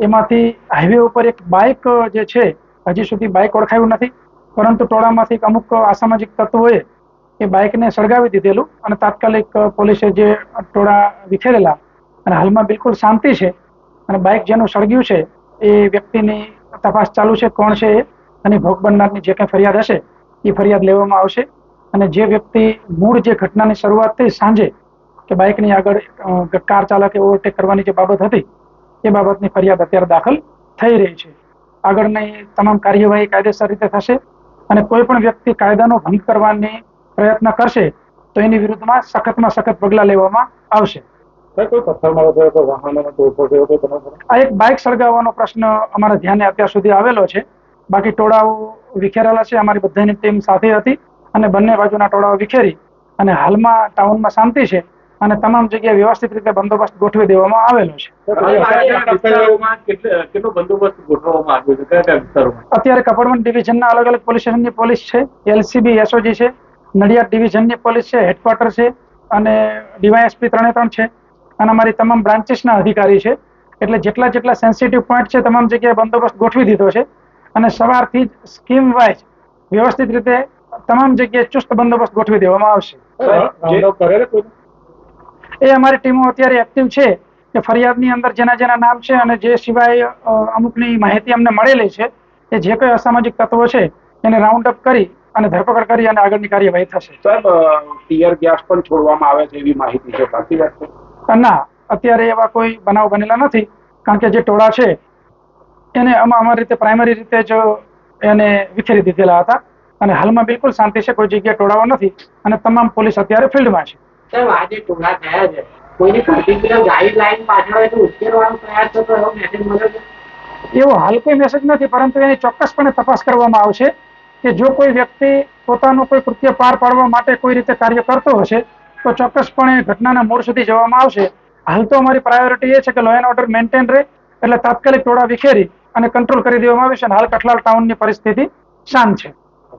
એમાંથી હાઈવે ઉપર એક બાઇક જે છે, હજી સુધી બાઇક ઓળખાયું નથી. પરંતુ ટોળામાંથી અમુક અસામાજિક તત્વોએ એ બાઇકને સળગાવી દીધેલું અને તાત્કાલિક પોલીસે જે ટોળા વિખેરેલા અને હાલમાં બિલકુલ શાંતિ છે અને બાઇક જેનું સળગ્યું છે, એ વ્યક્તિની તપાસ ચાલુ છે, કોણ છે એ અને ભોગ બનનારની જે કંઈ ફરિયાદ હશે, એ ફરિયાદ લેવામાં આવશે. અને જે વ્યક્તિ મૂળ જે ઘટનાની શરૂઆત થઈ સાંજે, કે બાઇકની આગળ કાર ચાલકે ઓવરટેક કરવાની જે બાબત હતી એ બાબતની ફરિયાદ અત્યારે દાખલ થઈ રહી છે. આગળની તમામ કાર્યવાહી કાયદેસર રીતે થશે અને કોઈ પણ વ્યક્તિ કાયદાનો ભંગ કરવાની પ્રયત્ન કરશે તો એની વિરુદ્ધમાં સખતમાં સખત પગલાં લેવામાં આવશે? આ એક બાઇક સળગાવવાનો પ્રશ્ન અમારા ધ્યાને અત્યાર સુધી આવેલો છે. બાકી ટોળાઓ વિખેરેલા છે અમારી બધાની ટીમ સાથે હતી અને બંને બાજુના ટોળાઓ વિખેરી અને હાલમાં ટાઉનમાં શાંતિ છે. અને તમામ જગ્યાએ વ્યવસ્થિત રીતે બંદોબસ્ત ગોઠવી દેવામાં આવેલો છે સાહેબ, આ વિસ્તારોમાં કેટલે- કેટલો બંદોબસ્ત ગોઠવવામાં આવ્યો છે કયા કયા વિસ્તારોમાં અત્યારે કપડવન ડિવિઝનના અલગ અલગ પોલીસ સ્ટેશનની પોલીસ છે એલસીબી એસઓજી છે નડિયાદ ડિવિઝનની પોલીસ છે હેડક્વાર્ટર છે અને ડીવાયએસપી ત્રણે ત્રણ છે અને અમારી તમામ બ્રાન્ચીસના અધિકારી છે એટલે જેટલા જેટલા સેન્સિટિવ પોઈન્ટ છે તમામ જગ્યાએ બંદોબસ્ત ગોઠવી દીધો છે અને સવારથી જ સ્કીમ વાઇઝ વ્યવસ્થિત રીતે તમામ જગ્યાએ ચુસ્ત બંદોબસ્ત ગોઠવી દેવામાં આવશે સાહેબ, રાઉન્ડ અપ કરેલો કોઈ એ અમારી ટીમો અત્યારે એક્ટિવ છે કે ફરિયાદની અંદર જેના જેના નામ છે અને જે સિવાય અમુકની માહિતી અમને મળેલી છે કે જે કોઈ અસામાજિક તત્વો છે એને રાઉન્ડ અપ કરી અને ધરપકડ કરી અને આગળની કાર્યવાહી થશે. સાહેબ ટીયર ગેસ પણ છોડવામાં આવે છે એવી માહિતી છે સાચી વાત છે? ના અત્યારે એવા કોઈ બનાવ બનેલા નથી કારણ કે જે ટોળા છે એને આમાં અમારી રીતે પ્રાઇમરી રીતે જ એને વિખેરી દીધેલા હતા. અને હાલમાં બિલકુલ શાંતિ છે કોઈ જગ્યાએ ટોળાઓ નથી અને તમામ પોલીસ અત્યારે ફિલ્ડમાં છે. સાહેબ આજે ટોળા થયા છે. કોઈની પર્ટિક્યુલર ગાઈડલાઈન પાછળ એનો ઉશ્કેરવાનો પ્રયાસ થતો એવો મેસેજ મળ્યો છે. એવો હાલ કોઈ મેસેજ નથી, પરંતુ એની ચોક્કસપણે તપાસ કરવામાં આવશે કે જો કોઈ વ્યક્તિ પોતાનું કોઈ કૃત્ય પાર પાડવા માટે કોઈ રીતે કાર્ય કરતો હશે, તો ચોક્કસપણે ઘટનાના મૂળ સુધી જવામાં આવશે. હાલ તો અમારી પ્રાયોરિટી એ છે કે લો એન્ડ ઓર્ડર મેન્ટેન રહે, એટલે તાત્કાલિક ટોળા વિખેરી અને કંટ્રોલ કરી દેવામાં આવે છે અને હાલ કઠલાલ ટાઉનની પરિસ્થિતિ શાંત છે.